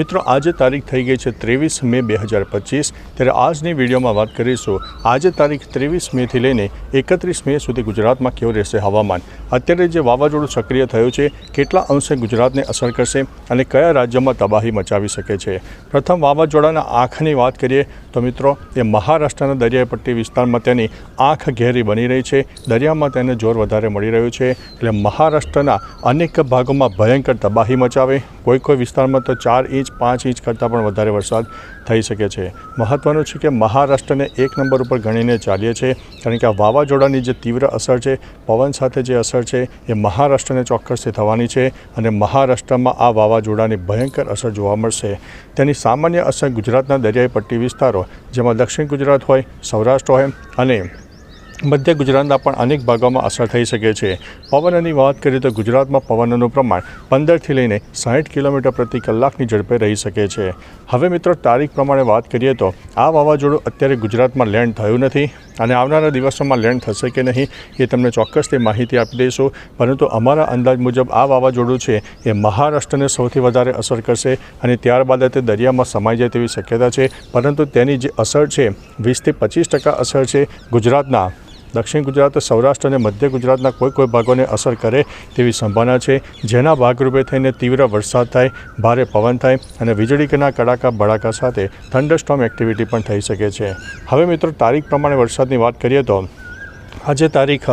મિત્રો, આજે તારીખ થઈ ગઈ છે ત્રેવીસ મે બે હજાર પચીસ. ત્યારે આજની વિડીયોમાં વાત કરીશું, આજે તારીખ ત્રેવીસ મેથી લઈને એકત્રીસ મે સુધી ગુજરાતમાં કેવું રહેશે હવામાન? અત્યારે જે વાવાઝોડું સક્રિય થયું છે, કેટલા અંશે ગુજરાતને અસર કરશે અને કયા રાજ્યમાં તબાહી મચાવી શકે છે? પ્રથમ વાવાઝોડાના આંખની વાત કરીએ તો મિત્રો, એ મહારાષ્ટ્રના દરિયાઈ પટ્ટી વિસ્તારમાં તેની આંખ ઘેરી બની રહી છે. દરિયામાં તેને જોર વધારે મળી રહ્યું છે. એટલે મહારાષ્ટ્રના અનેક ભાગોમાં ભયંકર તબાહી મચાવે કોઈ કોઈ વિસ્તારમાં તો ચાર ઇંચ, પાંચ ઇંચ કરતાં પણ વધારે વરસાદ થઈ શકે છે. મહત્ત્વનું છે કે મહારાષ્ટ્રને એક નંબર ઉપર ગણીને ચાલીએ છીએ, કારણ કે આ વાવાઝોડાની જે તીવ્ર અસર છે, પવન સાથે જે અસર છે, એ મહારાષ્ટ્રને ચોક્કસથી થવાની છે અને મહારાષ્ટ્રમાં આ વાવાઝોડાની ભયંકર અસર જોવા મળશે. તેની સામાન્ય અસર ગુજરાતના દરિયાઈ પટ્ટી વિસ્તારો, જેમાં દક્ષિણ ગુજરાત હોય, સૌરાષ્ટ્ર હોય અને મધ્ય ગુજરાતના પણ અનેક ભાગોમાં અસર થઈ શકે છે. પવનની વાત કરીએ તો ગુજરાતમાં પવનનું પ્રમાણ પંદરથી લઈને સાઠ કિલોમીટર પ્રતિ કલાકની ઝડપે રહી શકે છે. હવે મિત્રો તારીખ પ્રમાણે વાત કરીએ તો આ વાવાઝોડું અત્યારે ગુજરાતમાં લેન્ડ થયું નથી અને આવનારા દિવસોમાં લેન્ડ થશે કે નહીં એ તમને ચોક્કસથી માહિતી આપી દઈશું. પરંતુ અમારા અંદાજ મુજબ આ વાવાઝોડું છે એ મહારાષ્ટ્રને સૌથી વધારે અસર કરશે અને ત્યારબાદ તે દરિયામાં સમાઈ જાય તેવી શક્યતા છે. પરંતુ તેની જે અસર છે, વીસથી પચીસ ટકા અસર છે ગુજરાતના. દક્ષિણ ગુજરાત, સૌરાષ્ટ્ર અને મધ્ય ગુજરાતના કોઈ કોઈ ભાગોને અસર કરે તેવી સંભાવના છે. જેના ભાગરૂપે થઈને તીવ્ર વરસાદ થાય, ભારે પવન થાય અને વીજળીના કડાકા ભડાકા સાથે થંડરસ્ટોમ એક્ટિવિટી પણ થઈ શકે છે. હવે મિત્રો, તારીખ પ્રમાણે વરસાદની વાત કરીએ તો આજે તારીખ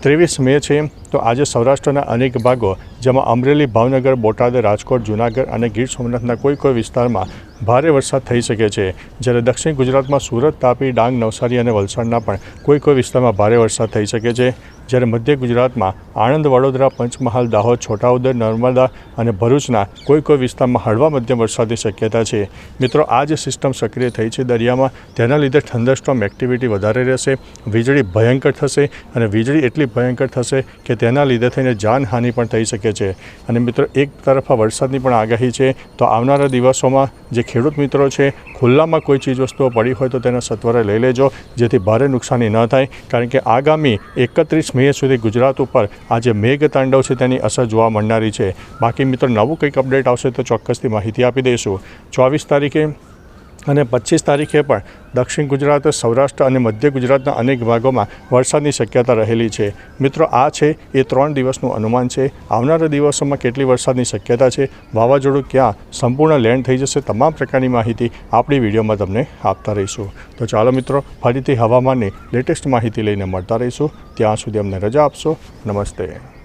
ત્રેવીસ મે છે. તો આજે સૌરાષ્ટ્રના અનેક ભાગો, જેમાં અમરેલી, ભાવનગર, બોટાદ, રાજકોટ, જૂનાગઢ અને ગીર સોમનાથના કોઈ કોઈ વિસ્તારમાં ભારે વરસાદ થઈ શકે છે. જ્યારે દક્ષિણ ગુજરાતમાં સુરત, તાપી, ડાંગ, નવસારી અને વલસાડના પણ કોઈ કોઈ વિસ્તારમાં ભારે વરસાદ થઈ શકે છે. જ્યારે મધ્ય ગુજરાતમાં આણંદ, વડોદરા, પંચમહાલ, દાહોદ, છોટાઉદેપુર, નર્મદા અને ભરૂચના કોઈ કોઈ વિસ્તારમાં હળવા મધ્યમ વરસાદની શક્યતા છે. મિત્રો, આ જે સિસ્ટમ સક્રિય થઈ છે દરિયામાં, તેના લીધે થંડરસ્ટોમ એક્ટિવિટી વધારે રહેશે, વીજળી ભયંકર થશે અને વીજળી એટલી ભયંકર થશે કે તેના લીધે થઈને જાનહાનિ પણ થઈ શકે છે. અને મિત્રો, એક તરફ વરસાદની પણ આગાહી છે, તો આવનારા દિવસોમાં જે ખેડૂત મિત્રો છે, ખુલ્લામાં કોઈ ચીજ વસ્તુઓ પડી હોય તો તેને સત્વરે લઈ લેજો, જેથી ભારે નુકસાની ન થાય. કારણ કે આગામી એકત્રીસ મે સુધી ગુજરાત ઉપર આ જે મેઘ તાંડવ છે, તેની અસર જોવા મળનારી છે. બાકી મિત્રો, નવું કંઈક અપડેટ આવશે તો ચોક્કસથી માહિતી આપી દઈશું. ચોવીસ તારીખે અને પચીસ તારીખે પણ દક્ષિણ ગુજરાત, સૌરાષ્ટ્ર અને મધ્ય ગુજરાતના અનેક ભાગોમાં વરસાદની શક્યતા રહેલી છે. મિત્રો, આ છે એ ત્રણ દિવસનું અનુમાન છે. આવનારા દિવસોમાં કેટલી વરસાદની શક્યતા છે? વાવાઝોડું ક્યાં સંપૂર્ણ લેન્ડ થઈ જશે? તમામ પ્રકારની માહિતી આપણી વિડીયોમાં તમને આપતા રહીશું. તો ચાલો મિત્રો, ફરીથી હવામાનની લેટેસ્ટ માહિતી લઈને મળતા રહીશું. ત્યાં સુધી અમને રજા આપશો. નમસ્તે.